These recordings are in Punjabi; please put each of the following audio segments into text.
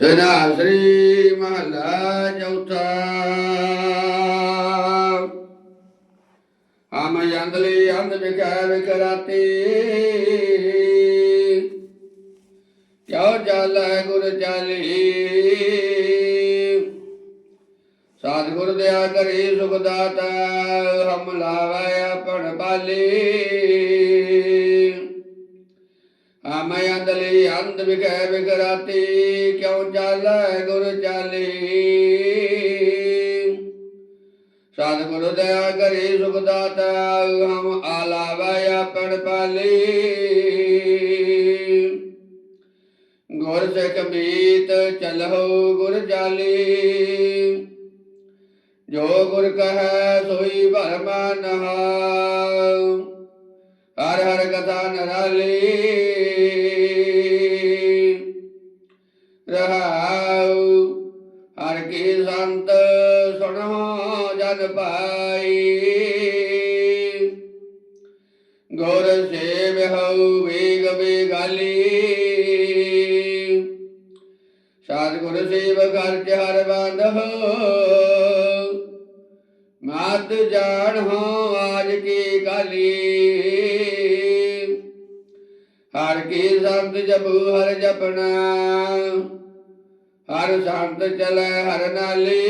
ਤਨਾ ਸ੍ਰੀ ਮਹਲਾ ਚੌਥਾ ਆਮ ਅੰਦਲੀ ਅੰਧ ਵਿਖੈ ਵਿਕਰਾਤੀ ਕਿਉ ਚਾਲੈ ਗੁਰ ਚਾਲੀ ਸਤਿਗੁਰ ਦਇਆ ਕਰੇ ਸੁਖ ਦਾਤਾ ਹਮ ਲਾਵੈ ਆਪਣ ਬਾਲੀ ਆਮੈ ਅੰਦਲੀ ਅੰਧ ਵਿਗੈ ਵਿਗਰਾਤੀ, ਕਿਉ ਚਾਲੈ ਗੁਰ ਚਾਲੀ? ਸਤਿਗੁਰ ਦਇਆ ਕਰੀ, ਸੁਖ ਦਾਤਾ, ਹਮ ਆਲਾਵੈ ਆਪਣ ਪਾਲੀ। ਗੁਰ ਸਿੱਖ ਮੀਤ ਚਲਹੁ ਗੁਰ ਚਾਲੀ। ਜੋ ਗੁਰ ਕਹੈ, ਸੋਈ ਭਰਮ ਨਹਾਉ ਹਰ ਹਰ ਕਥਾ ਨਰਾਲੀ। ਹਰ ਕੀ ਸੰਤ ਸੁਣੋ ਜਨ ਪਾਈ। ਗੁਰ ਸੇਵ ਹਉ ਵੇਗ ਵੇਗਾਲੀ ਸਤਿਗੁਰ ਸੇਵ ਖਰਚ ਹਰ ਬੰਦਹੁ ਮਾਤ ਜਾਣ ਹੋ ਆਜ ਕੀ ਕਾਲੀ। ਹਰ ਕੀ ਸੰਤ ਜਪੂ ਹਰ ਜਪਣਾ। ਹਰ ਸੰਤ ਚਲੇ ਹਰ ਨਾਲੀ।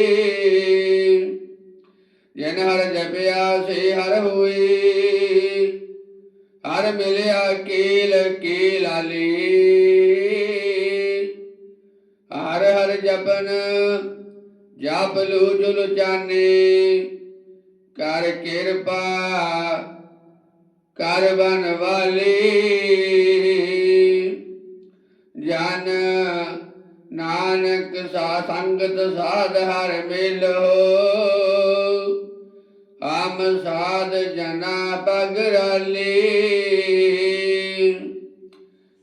ਜਿਨ ਹਰ ਜਪਿਆ ਸੇ ਹਰ ਹੋਈ। ਹਰ ਮਿਲਿਆ ਕੀਲ ਕੀ ਲਾਲੀ ਹਰ ਹਰ ਜਪਨ ਜਪ ਲੂ ਜੁਲ ਜਾਣੇ ਕਰ ਕਿਰਪਾ ਕਰ ਬਨ ਵਾਲੀ। ਜਨ ਨਾਨਕ ਸਾ ਸੰਗਤ ਸਾਧ ਹਰ ਮਿਲੋ। ਹਮ ਸਾਧ ਜਨਾ ਬਗਰਾਲੀ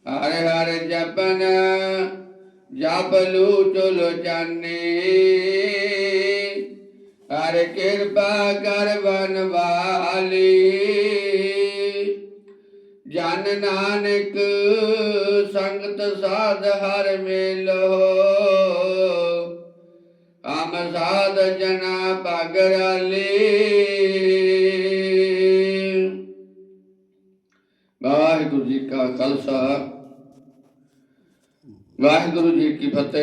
ਹਰ ਹਰ ਜਪਨ, ਜਪ ਲੂ ਚੁਲ ਜਾਣੇ ਹਰ ਕਿਰਪਾ ਕਰ ਬਨਵਾਲੀ ਜਨ ਨਾਨਕ ਸੰਗਤ ਸਾਧ ਹਰ ਮਿਲੋ ਆਮ ਸਾਧ ਜਨਾ ਪਗਰਾਲੀ ਵਾਹਿਗੁਰੂ ਜੀ ਕਾ ਖਾਲਸਾ। ਵਾਹਿਗੁਰੂ ਜੀ ਕੀ ਫਤਿਹ।